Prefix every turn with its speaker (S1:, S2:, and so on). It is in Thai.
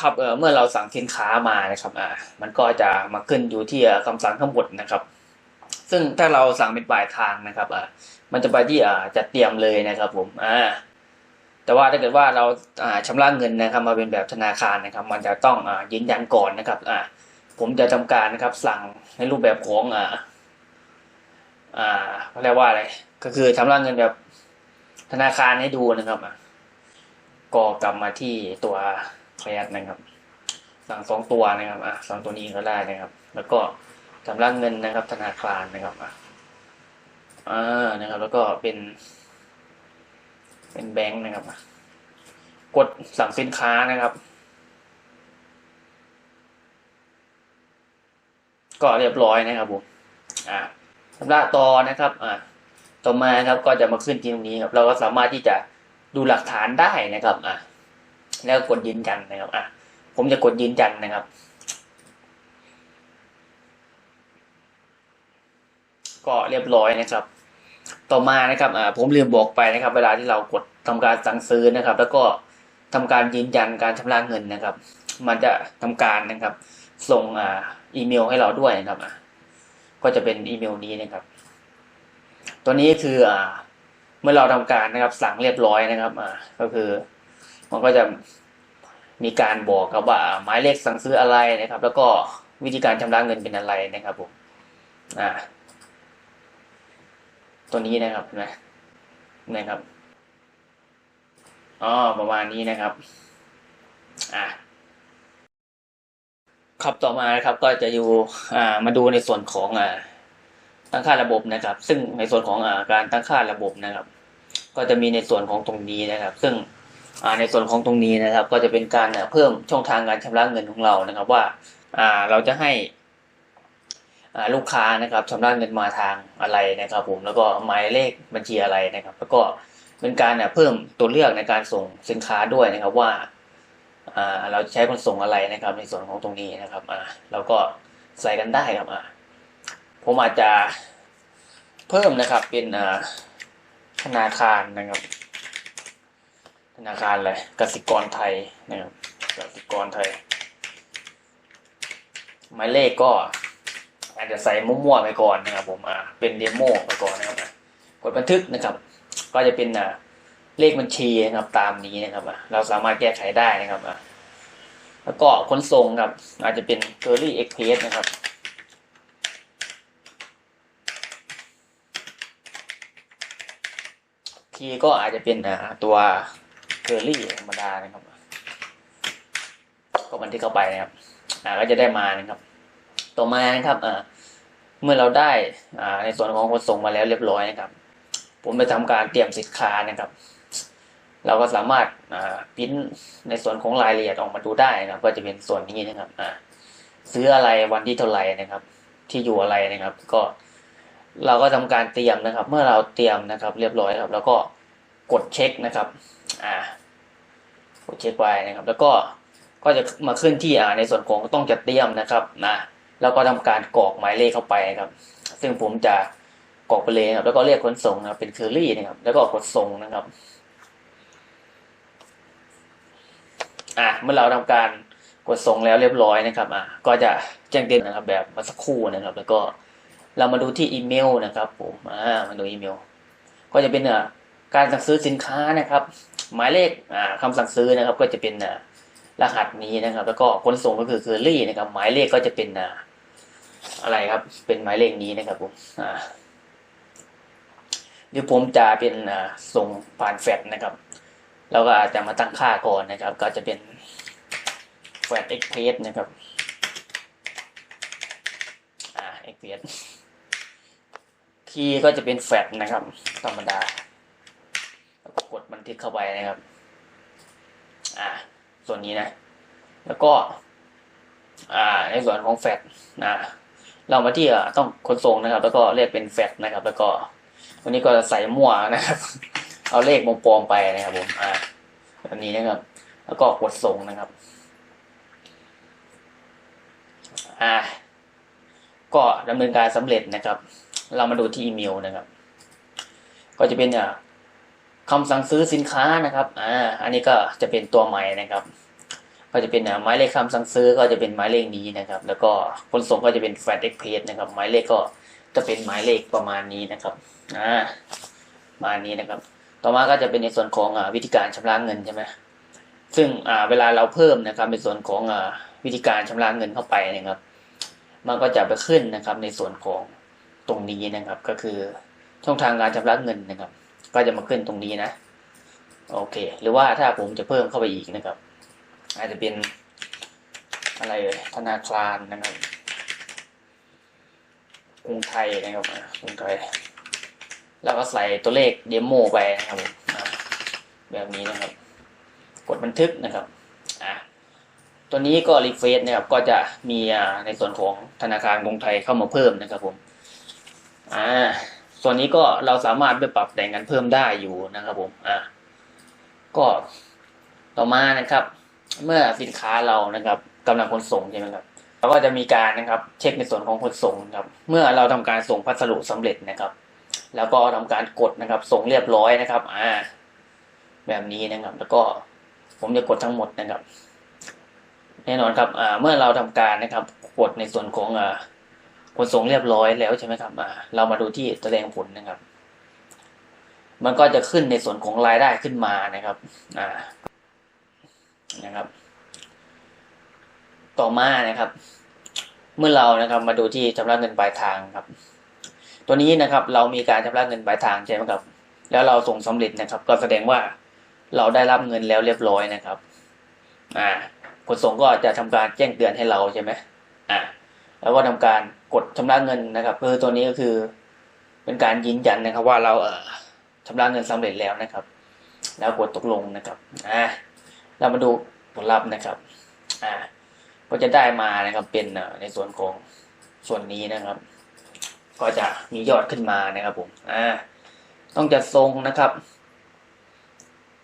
S1: ครับเออเมื่อเราสั่งสินค้ามานะครับอ่ามันก็จะมาขึ้นอยู่ที่คำสั่งทั้งหมดนะครับ ซึ่งถ้าเราสั่งเป็นปลายทางนะครับอ่ามันจะไปที่อ่าจัดเตรียมเลยนะครับผมอ่าแต่ว่าถ้าเกิดว่าเราอ่าชำระเงินนะครับมาเป็นแบบธนาคารนะครับ มันจะต้องอ่ายืนยันก่อนนะครับอ่าผมจะทำการนะครับสั่งในรูปแบบของอ่าอ่าเขาเรียกว่าอะไรก็คือชำระเงินแบบธนาคารให้ดูนะครับอะก็กลับมาที่ตัว แคลดนะครับ สั่งสองตัวนะครับอะสั่งตัวนี้ก็ได้นะครับ แล้วก็ชำระเงินนะครับ ธนาคารนะครับอะอ่านะครับ แล้วก็เป็น เป็นแบงค์นะครับ กดสั่งสินค้านะครับ ก็เรียบร้อยนะครับผมอ่าชำระต่อนะครับอ่าต่อมาครับก็จะมาขึ้นที่ตรงนี้ครับ เราก็สามารถที่จะดูหลักฐานได้นะครับอ่า แล้วกดยืนยันนะครับอ่าผมจะกดยืนยันนะครับ ก็เรียบร้อยนะครับ ต่อมานะครับอ่าผมลืมบอกไปนะครับ เวลาที่เรากดทำการสั่งซื้อนะครับ แล้วก็ทำการยืนยันการชำระเงินนะครับ มันจะทำการนะครับ ส่งอ่าอีเมลให้เราด้วยนะครับอะก็จะเป็นอีเมลนี้นะครับ ตัวนี้คืออ่าเมื่อเราทำการนะครับสั่งเรียบร้อยนะครับอ่าก็คือ มันก็จะมีการบอกครับว่าหมายเลขสั่งซื้ออะไรนะครับ แล้วก็วิธีการชำระเงินเป็นอะไรนะครับผมอ่าตัวนี้นะครับนะนะครับอ๋อประมาณนี้นะครับอ่าครับต่อมานะครับก็จะอยู่อ่ามาดูในส่วนของอ่าตั้งค่าระบบนะครับ ซึ่งในส่วนของอ่าการตั้งค่าระบบนะครับ ก็จะมีในส่วนของตรงนี้นะครับ ซึ่ง ในส่วนของตรงนี้นะครับ ก็จะเป็นการเพิ่มช่องทางการชำระเงินของเรานะครับ ว่าเราจะให้ลูกค้านะครับชำระเงินมาทางอะไรนะครับ ผมแล้วก็หมายเลขบัญชีอะไรนะครับ แล้วก็เป็นการเพิ่มตัวเลือกในการส่งสินค้าด้วยนะครับว่าเราจะใช้ขนส่งอะไรนะครับ ในส่วนของตรงนี้นะครับเราก็ใส่กันได้ครับผมอาจจะเพิ่มนะครับเป็นธนาคารนะครับ นาคารอะไรกสิกรไทยนะครับกสิกรไทย หมายเลขก็ อาจจะใส่มั่วๆไปก่อนนะครับผมอ่าเป็นเดโมไปก่อนนะครับกดบันทึกนะครับ ก็จะเป็นอ่าเลขบัญชีนะครับตามนี้นะครับอะเราสามารถแก้ไขได้นะครับอะแล้วก็ขนส่งครับ อาจจะเป็น c u r r y Express นะครับคีก็อาจจะเป็นอ่าตัว c u r r y ธรรมดานะครับ ก็บันทึกเข้าไปนะครับอ่าก็จะได้มานะครับ ต่อมานะครับอ่าเมื่อเราได้อ่าในส่วนของขนส่งมาแล้วเรียบร้อยนะครับ ผมไปทำการเตรียมสินค้านะครับ เราก็สามารถอ่าพิมพ์ในส่วนของรายละเอียดออกมาดูได้นะครับก็จะเป็นส่วนนี้นะครับอ่าซื้ออะไรวันที่เท่าไหร่นะครับ ที่อยู่อะไรนะครับ ก็เราก็ทำการเตรียมนะครับ เมื่อเราเตรียมนะครับ เรียบร้อยครับ แล้วก็กดเช็คนะครับ อ่า ดเช็คไว้นะครับ แล้วก็ก็จะมาขึ้นที่อ่าในส่วนของต้องจัดเตรียมนะครับนะแล้วก็ทำการกรอกหมายเลขเข้าไปนะครับ ซึ่งผมจะกรอกไปเลยนะครับ แล้วก็เรียกขนส่งนะครับเป็นเคอรี่นะครับ แล้วก็กดส่งนะครับอะเมื่อเราทำการกดส่งแล้วเรียบร้อยนะครับอะก็จะแจ้งเตือนนะครับ แบบมื่อสักครู่นะครับ แล้วก็เรามาดูที่อีเมลนะครับผมอ่ามาดูอีเมล ก็จะเป็นอ่าการสั่งซื้อสินค้านะครับ หมายเลขอ่าคำสั่งซื้อนะครับก็จะเป็นอ่ารหัสนี้นะครับ แล้วก็ขนส่งก็คือเคอรี่นะครับ หมายเลขก็จะเป็นอ่าอะไรครับ เป็นหมายเลขนี้นะครับผมอ่าหรือผมจะเป็นอ่าส่งผ่านแฟกซ์นะครับเราก็อาจจะมาตั้งค่าก่อนนะครับ ก็จะเป็นแฟลตเอ็กเพรสนะครับอ่าเอ็กเพรสคีย์ก็จะเป็นแฟลตนะครับ ธรรมดา บันทึกเข้าไปนะครับ อ่า ส่วนนี้นะ แล้วก็ อ่า ในส่วนของแฟตนะเรามาที่ต้องขนส่งนะครับ แล้วก็เรียกเป็นแฟตนะครับ แล้วก็วันนี้ก็จะใส่มั่วนะครับ เอาเลขมงปลอมไปนะครับผมอ่าแบบนี้นะครับ แล้วก็กดส่งนะครับ อ่า ก็ดำเนินการสำเร็จนะครับ เรามาดูที่อีเมลนะครับ ก็จะเป็นอ่า คำสั่งซื้อสินค้านะครับ อ่า อันนี้ก็จะเป็นตัวใหม่นะครับ ก็จะเป็นหมายเลขคำสั่งซื้อก็จะเป็นหมายเลขนี้นะครับ แล้วก็ขนส่งก็จะเป็นแฟลตเอ็กเพสนะครับ หมายเลขก็จะเป็นหมายเลขประมาณนี้นะครับ อ่าประมาณนี้นะครับ ต่อมาก็จะเป็นในส่วนของอวิธีการชำระเงินใช่ไหมซึ่งอ่าเวลาเราเพิ่มนะครับในส่วนของอวิธีการชำระเงินเข้าไปนะครับ มันก็จะไปขึ้นนะครับในส่วนของตรงนี้นะครับ ก็คือช่องทางการชำระเงินนะครับ ก็จะมาขึ้นตรงนี้นะ โอเค หรือว่าถ้าผมจะเพิ่มเข้าไปอีกนะครับ อาจจะเป็นอะไรธนาคารนะครับกรุงไทยนะครับกรุงไทย แล้วก็ใส่ตัวเลขเดโมไปนะครับผมแบบนี้นะครับ กดบันทึกนะครับอะตัวนี้ก็รีเฟซนะครับก็จะมีในส่วนของธนาคารกรุงไทยเข้ามาเพิ่มนะครับผมอ่า ส่วนนี้ก็เราสามารถไปปรับแต่งกันเพิ่มได้อยู่นะครับผมอะก็ต่อมานะครับ เมื่อสินค้าเรานะครับกำลังขนส่งใช่ไหมครับเราก็จะมีการนะครับ เช็คในส่วนของขนส่งนะครับ เมื่อเราทำการส่งพัสดุสำเร็จนะครับ แล้วก็ทำการกดนะครับ ส่งเรียบร้อยนะครับ อ่า แบบนี้นะครับ แล้วก็ผมจะกดทั้งหมดนะครับ แน่นอนครับ อ่า เมื่อเราทำการนะครับ กดในส่วนของอ่า ขนส่งเรียบร้อยแล้วใช่ไหมครับอ่าเรามาดูที่แสดงผลนะครับ มันก็จะขึ้นในส่วนของรายได้ขึ้นมานะครับอ่านะครับ ต่อมานะครับ เมื่อเรานะครับมาดูที่ชำระเงินปลายทางครับ ตัวนี้นะครับ เรามีการชำระเงินปลายทางใช่ไหมครับ แล้วเราส่งสำเร็จนะครับ ก็แสดงว่าเราได้รับเงินแล้วเรียบร้อยนะครับ อ่าขนส่งก็จะทำการแจ้งเตือนให้เราใช่ไหมอ่า แล้วก็ทำการกดชำระเงินนะครับคือตัวนี้ก็คือเป็นการยืนยันนะครับ ว่าเราเอ่อชำระเงินสำเร็จแล้วนะครับ แล้วกดตกลงนะครับอ่าเรามาดูผลลัพธ์นะครับอ่าก็จะได้มานะครับเป็นในส่วนของส่วนนี้นะครับ ก็จะมียอดขึ้นมานะครับผมอ่าต้องจัดทรงนะครับ